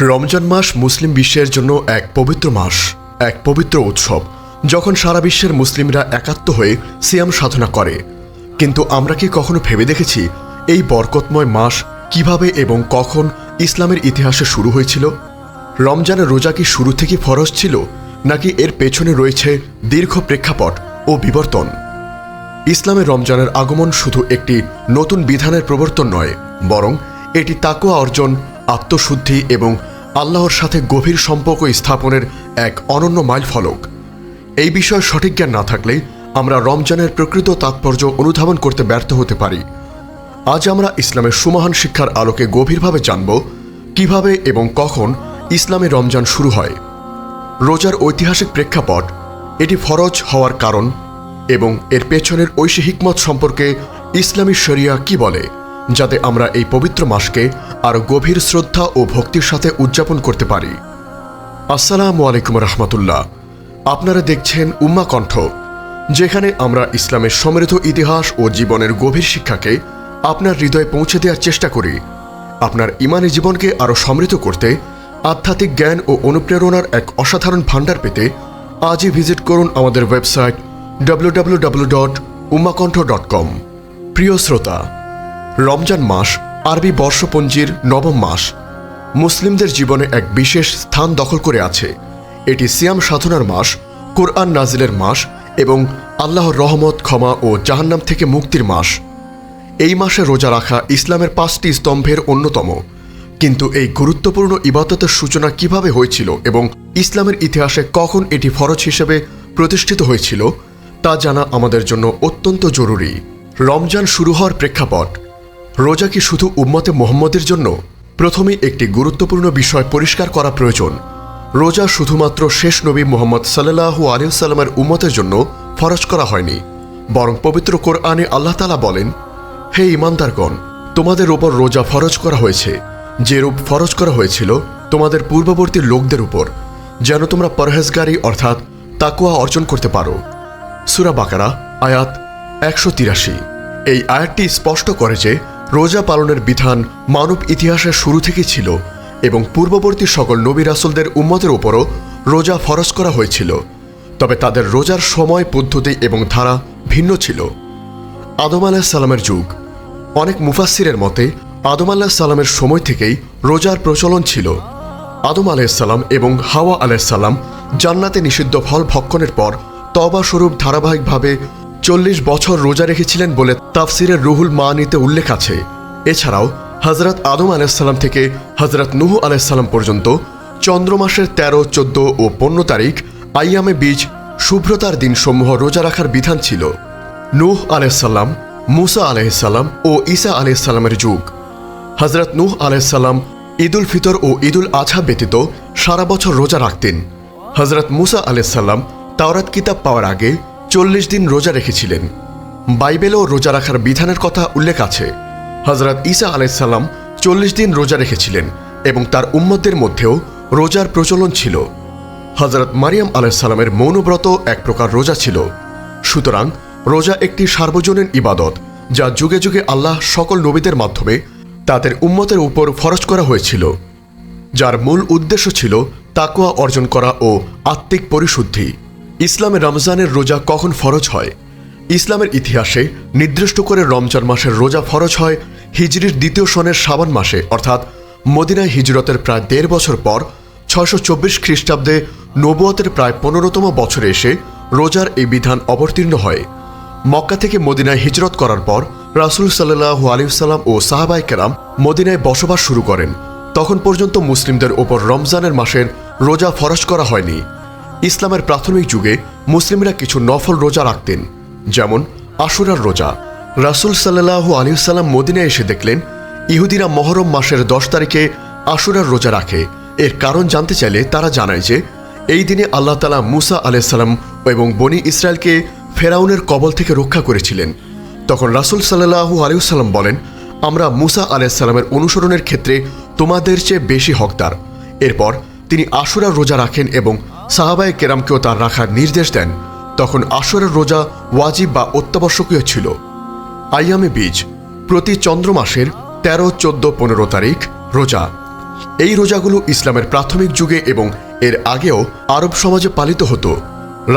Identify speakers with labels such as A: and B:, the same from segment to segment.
A: রমজান মাস মুসলিম বিশ্বের জন্য এক পবিত্র মাস, এক পবিত্র উৎসব, যখন সারা বিশ্বের মুসলিমরা একাত্ম হয়ে সিয়াম সাধনা করে। কিন্তু আমরা কি কখনো ভেবে দেখেছি এই বরকতময় মাস কীভাবে এবং কখন ইসলামের ইতিহাসে শুরু হয়েছিল? রমজানের রোজা কি শুরু থেকে ফরজ ছিল, নাকি এর পেছনে রয়েছে দীর্ঘ প্রেক্ষাপট ও বিবর্তন? ইসলামে রমজানের আগমন শুধু একটি নতুন বিধানের প্রবর্তন নয়, বরং এটি তাকুয়া অর্জন আত্মশুদ্ধি এবং আল্লাহর সাথে গভীর সম্পর্ক স্থাপনের এক অনন্য মাইলফলক। এই বিষয়ে সঠিক জ্ঞান না থাকলে আমরা রমজানের প্রকৃত তাৎপর্য অনুধাবন করতে ব্যর্থ হতে পারি। আজ আমরা ইসলামের সুমহান শিক্ষার আলোকে গভীরভাবে জানব কীভাবে এবং কখন ইসলামে রমজান শুরু হয়। রোজার ঐতিহাসিক প্রেক্ষাপট, এটি ফরজ হওয়ার কারণ এবং এর পেছনের ঐশী হিকমত সম্পর্কে ইসলামী শরিয়া কি বলে? যাতে আমরা এই পবিত্র মাসকে আরও গভীর শ্রদ্ধা ও ভক্তির সাথে উদযাপন করতে পারি। আসসালামু আলাইকুম রহমতুল্লাহ। আপনারা দেখছেন উম্মা কণ্ঠ, যেখানে আমরা ইসলামের সমৃদ্ধ ইতিহাস ও জীবনের গভীর শিক্ষাকে আপনার হৃদয়ে পৌঁছে দেওয়ার চেষ্টা করি। আপনার ইমানি জীবনকে আরও সমৃদ্ধ করতে আধ্যাত্মিক জ্ঞান ও অনুপ্রেরণার এক অসাধারণ ভাণ্ডার পেতে আজই ভিজিট করুন আমাদের ওয়েবসাইট www.ummakontho.com প্রিয় শ্রোতা রমজান মাস আরবি বর্ষপঞ্জির নবম মাস। মুসলিমদের জীবনে এক বিশেষ স্থান দখল করে আছে। এটি সিয়াম সাধনার মাস, কোরআন নাজিলের মাস এবং আল্লাহর রহমত, ক্ষমা ও জাহান্নাম থেকে মুক্তির মাস। এই মাসে রোজা রাখা ইসলামের পাঁচটি স্তম্ভের অন্যতম। কিন্তু এই গুরুত্বপূর্ণ ইবাদতের সূচনা কীভাবে হয়েছিল এবং ইসলামের ইতিহাসে কখন এটি ফরজ হিসেবে প্রতিষ্ঠিত হয়েছিল, তা জানা আমাদের জন্য অত্যন্ত জরুরি। রমজান শুরু হওয়ার প্রেক্ষাপট রোজা কি শুধু উম্মতে মোহাম্মদের জন্য? প্রথমেই একটি গুরুত্বপূর্ণ বিষয় পরিষ্কার করা প্রয়োজন। রোজা শুধুমাত্র শেষ নবী মোহাম্মদ সাল্লাহু আলিয়াল্লামের উম্মতের জন্য ফরজ করা হয়নি। বরং পবিত্র কোরআনে আল্লাহ তালা বলেন, হে ইমানদারগণ তোমাদের ওপর রোজা ফরজ করা হয়েছে। যে রূপ ফরজ করা হয়েছিল তোমাদের পূর্ববর্তী লোকদের উপর, যেন তোমরা পরহেজগারি অর্থাৎ তাকুয়া অর্জন করতে পারো। সুরা বাকারা, আয়াত একশো তিরাশি। এই আয়াতটি স্পষ্ট করে যে রোজা পালনের বিধান মানব ইতিহাসের শুরু থেকেই ছিল এবং পূর্ববর্তী সকল নবী রাসুলদের উম্মতের উপরও রোজা ফরজ করা হয়েছিল। তবে তাদের রোজার সময়, পদ্ধতি এবং ধারা ভিন্ন ছিল। আদম আলাহ সালামের যুগ। অনেক মুফাসিরের মতে, আদম আলাহ সালামের সময় থেকেই রোজার প্রচলন ছিল। আদম আলাইসাল্লাম এবং হাওয়া আলাইসাল্লাম জান্নাতে নিষিদ্ধ ফল ভক্ষণের পর তবা স্বরূপ ধারাবাহিকভাবে চল্লিশ বছর রোজা রেখেছিলেন বলে তাফসিরের রুহুল মানিতে উল্লেখ আছে। এছাড়াও হজরত আদম আলাইসাল্লাম থেকে হজরত নুহু আলাইসাল্লাম পর্যন্ত চন্দ্রমাসের তেরো, চোদ্দ ও পনেরো তারিখ আইয়ামে বীজ শুভ্রতার দিনসমূহ রোজা রাখার বিধান ছিল। নুহ আলাইসাল্লাম মুসা আলাইসাল্লাম ও ঈসা আলাইসাল্লামের যুগ। হজরত নূহ আলাইসাল্লাম ঈদুল ফিতর ও ঈদুল আজহা ব্যতীত সারা বছর রোজা রাখতেন। হজরত মুসা আলাইসাল্লাম তাওরাত কিতাব পাওয়ার আগে চল্লিশ দিন রোজা রেখেছিলেন। বাইবেলেও রোজা রাখার বিধানের কথা উল্লেখ আছে। হজরত ঈসা আলাইসাল্লাম চল্লিশ দিন রোজা রেখেছিলেন এবং তার উম্মতদের মধ্যেও রোজার প্রচলন ছিল। হজরত মারিয়াম আলাইসাল্লামের মৌনব্রত এক প্রকার রোজা ছিল। সুতরাং রোজা একটি সার্বজনীন ইবাদত, যা যুগে যুগে আল্লাহ সকল নবীদের মাধ্যমে তাদের উম্মতের উপর ফরজ করা হয়েছিল, যার মূল উদ্দেশ্য ছিল তাকুয়া অর্জন করা ও আত্মিক পরিশুদ্ধি। ইসলামে রমজানের রোজা কখন ফরজ হয়? ইসলামের ইতিহাসে নির্দিষ্ট করে রমজান মাসের রোজা ফরজ হয় হিজরির দ্বিতীয় সনের সাবান মাসে, অর্থাৎ মদিনায় হিজরতের প্রায় দেড় বছর পর ছয়শো চব্বিশ খ্রিস্টাব্দে নবুয়তের প্রায় পনেরোতম বছরে এসে রোজার এই বিধান অবতীর্ণ হয়। মক্কা থেকে মদিনায় হিজরত করার পর রাসুল সাল্লাহু আলিউসাল্লাম ও সাহাবাই কেরাম মদিনায় বসবাস শুরু করেন। তখন পর্যন্ত মুসলিমদের ওপর রমজানের মাসের রোজা ফরজ করা হয়নি। ইসলামের প্রাথমিক যুগে মুসলিমরা কিছু নফল রোজা রাখতেন, যেমন আশুরার রোজা। রাসুল সাল্লাহু আলিউসাল্লাম মদিনায় এসে দেখলেন, ইহুদিরা মহরম মাসের দশ তারিখে আশুরার রোজা রাখে। এর কারণ জানতে চাইলে তারা জানায় যে, এই দিনে আল্লাহ তালা মুসা আলাইসাল্লাম এবং বনি ইসরায়েলকে ফেরাউনের কবল থেকে রক্ষা করেছিলেন। তখন রাসুল সাল্লাহু আলিউসাল্লাম বলেন, আমরা মুসা আলাইসাল্লামের অনুসরণের ক্ষেত্রে তোমাদের চেয়ে বেশি হকদার। এরপর তিনি আশুরার রোজা রাখেন এবং সাহাবায় কেরামকেও তার রাখার নির্দেশ দেন। তখন আশুরার রোজা ওয়াজিব বা অত্যাবশ্যকীয় ছিল। আইয়ামে বীজ, প্রতি চন্দ্র মাসের তেরো, চোদ্দ, পনেরো তারিখ রোজা। এই রোজাগুলো ইসলামের প্রাথমিক যুগে এবং এর আগেও আরব সমাজে পালিত হতো।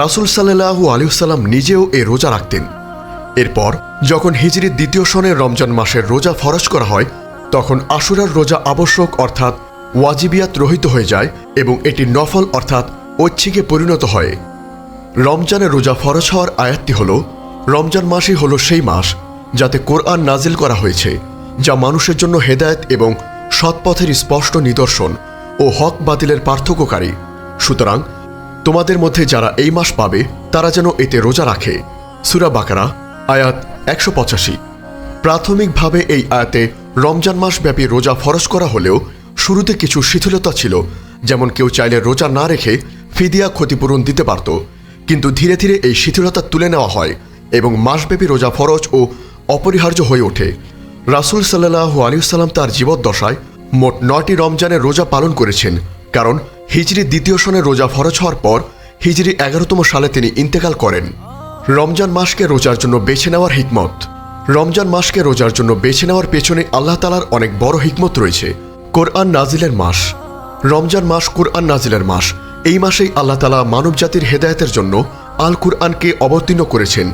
A: রাসুল সাল্লাহু আলিউসাল্লাম নিজেও এ রোজা রাখতেন। এরপর যখন হিজরির দ্বিতীয় সনে রমজান মাসের রোজা ফরজ করা হয়, তখন আশুরার রোজা আবশ্যক অর্থাৎ ওয়াজিবিয়াত রহিত হয়ে যায় এবং এটি নফল অর্থাৎ ঐচ্ছিকে পরিণত হয়। রমজানের রোজা ফরজ হওয়ার আয়াতটি হল, রমজান মাসই হল সেই মাস যাতে কোরআন নাজিল করা হয়েছে, যা মানুষের জন্য হেদায়েত এবং সৎপথের স্পষ্ট নিদর্শন ও হক বাতিলের পার্থক্যকারী। সুতরাং, তোমাদের মধ্যে যারা এই মাস পাবে, তারা যেন এতে রোজা রাখে। সুরা বাকারা, আয়াত একশো পঁচাশি। প্রাথমিকভাবে এই আয়াতে রমজান মাস ব্যাপী রোজা ফরজ করা হলেও শুরুতে কিছু শিথিলতা ছিল, যেমন কেউ চাইলে রোজা না রেখে ফিদিয়া ক্ষতিপূরণ দিতে পারত। কিন্তু ধীরে ধীরে এই শিথিলতা তুলে নেওয়া হয় এবং মাসব্যাপী রোজা ফরজ ও অপরিহার্য হয়ে ওঠে। রাসুল সাল্লাহু আলিউসাল্লাম তার জীবদ্দশায় মোট নয়টি রমজানের রোজা পালন করেছেন, কারণ হিজরি দ্বিতীয় সনের রোজা ফরজ হওয়ার পর হিজরি এগারোতম সালে তিনি ইন্তেকাল করেন। রমজান মাসকে রোজার জন্য বেছে নেওয়ার হিকমত। রমজান মাসকে রোজার জন্য বেছে নেওয়ার পেছনে আল্লাহ তালার অনেক বড় হিকমত রয়েছে। কোরআন নাজিলের মাস। রমজান মাস কোরআন নাজিলের মাস। এই মাসেই আল্লাহ তালা মানবজাতির হেদায়তের জন্য আল কুরআনকে অবতীর্ণ করেছেন।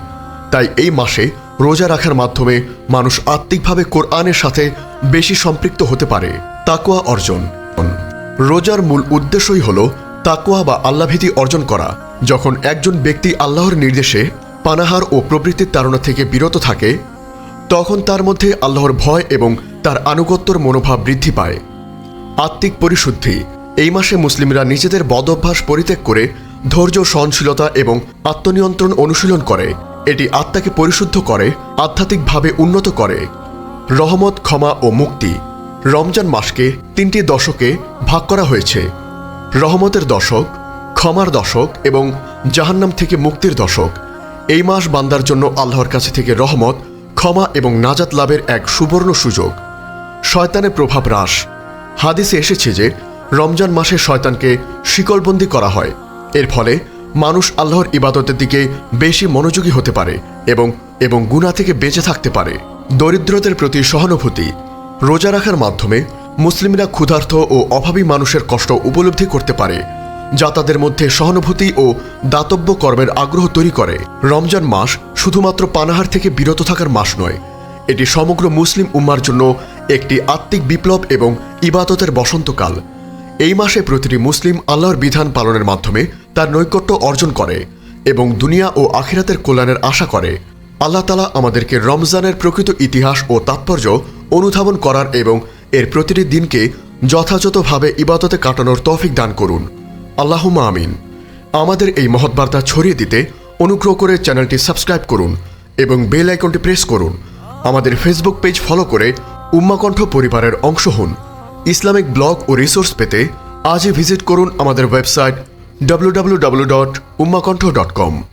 A: তাই এই মাসে রোজা রাখার মাধ্যমে মানুষ আত্মিকভাবে কোরআনের সাথে বেশি সম্পৃক্ত হতে পারে। তাকোয়া অর্জন। রোজার মূল উদ্দেশ্যই হল তাকোয়া বা আল্লাভীতি অর্জন করা। যখন একজন ব্যক্তি আল্লাহর নির্দেশে পানাহার ও প্রবৃত্তির তাড়না থেকে বিরত থাকে, তখন তার মধ্যে আল্লাহর ভয় এবং তার আনুগত্যর মনোভাব বৃদ্ধি পায়। আত্মিক পরিশুদ্ধি এই মাসে মুসলিমরা নিজেদের বদ অভ্যাস পরিত্যাগ করে ধৈর্য, সহনশীলতা এবং আত্মনিয়ন্ত্রণ অনুশীলন করে। এটি আত্মাকে পরিশুদ্ধ করে, আধ্যাত্মিকভাবে উন্নত করে। রহমত, ক্ষমা ও মুক্তি রমজান মাসকে তিনটি দশকে ভাগ করা হয়েছে। রহমতের দশক, ক্ষমার দশক এবং জাহান্নাম থেকে মুক্তির দশক। এই মাস বান্দার জন্য আল্লাহর কাছে থেকে রহমত, ক্ষমা এবং নাজাত লাভের এক সুবর্ণ সুযোগ। শয়তানের প্রভাব হ্রাস। হাদিসে এসেছে যে রমজান মাসে শয়তানকে শিকলবন্দি করা হয়। এর ফলে মানুষ আল্লাহর ইবাদতের দিকে বেশি মনোযোগী হতে পারে এবং এবং গুণা থেকে বেঁচে থাকতে পারে। দরিদ্রদের প্রতি সহানুভূতি, রোজা রাখার মাধ্যমে মুসলিমরা ক্ষুধার্থ ও অভাবী মানুষের কষ্ট উপলব্ধি করতে পারে, যা তাদের মধ্যে সহানুভূতি ও দাতব্য কর্মের আগ্রহ তৈরি করে। রমজান মাস শুধুমাত্র পানাহার থেকে বিরত থাকার মাস নয়, এটি সমগ্র মুসলিম উম্মার জন্য একটি আত্মিক বিপ্লব এবং ইবাদতের বসন্তকাল। এই মাসে প্রতিটি মুসলিম আল্লাহর বিধান পালনের মাধ্যমে তার নৈকট্য অর্জন করে এবং দুনিয়া ও আখিরাতের কল্যাণের আশা করে। আল্লাহ তালা আমাদেরকে রমজানের প্রকৃত ইতিহাস ও তাৎপর্য অনুধাবন করার এবং এর প্রতিটি দিনকে যথাযথভাবে ইবাদতে কাটানোর তৌফিক দান করুন। আল্লাহুমা আমিন। আমাদের এই মহৎ বার্তা ছড়িয়ে দিতে অনুগ্রহ করে চ্যানেলটি সাবস্ক্রাইব করুন এবং বেল আইকনটি প্রেস করুন। আমাদের ফেসবুক পেজ ফলো করে উম্মাকণ্ঠ পরিবারের অংশ হন। ইসলামিক ব্লগ ও রিসোর্স পেতে আজই ভিজিট করুন আমাদের ওয়েবসাইট www.ummakontho.com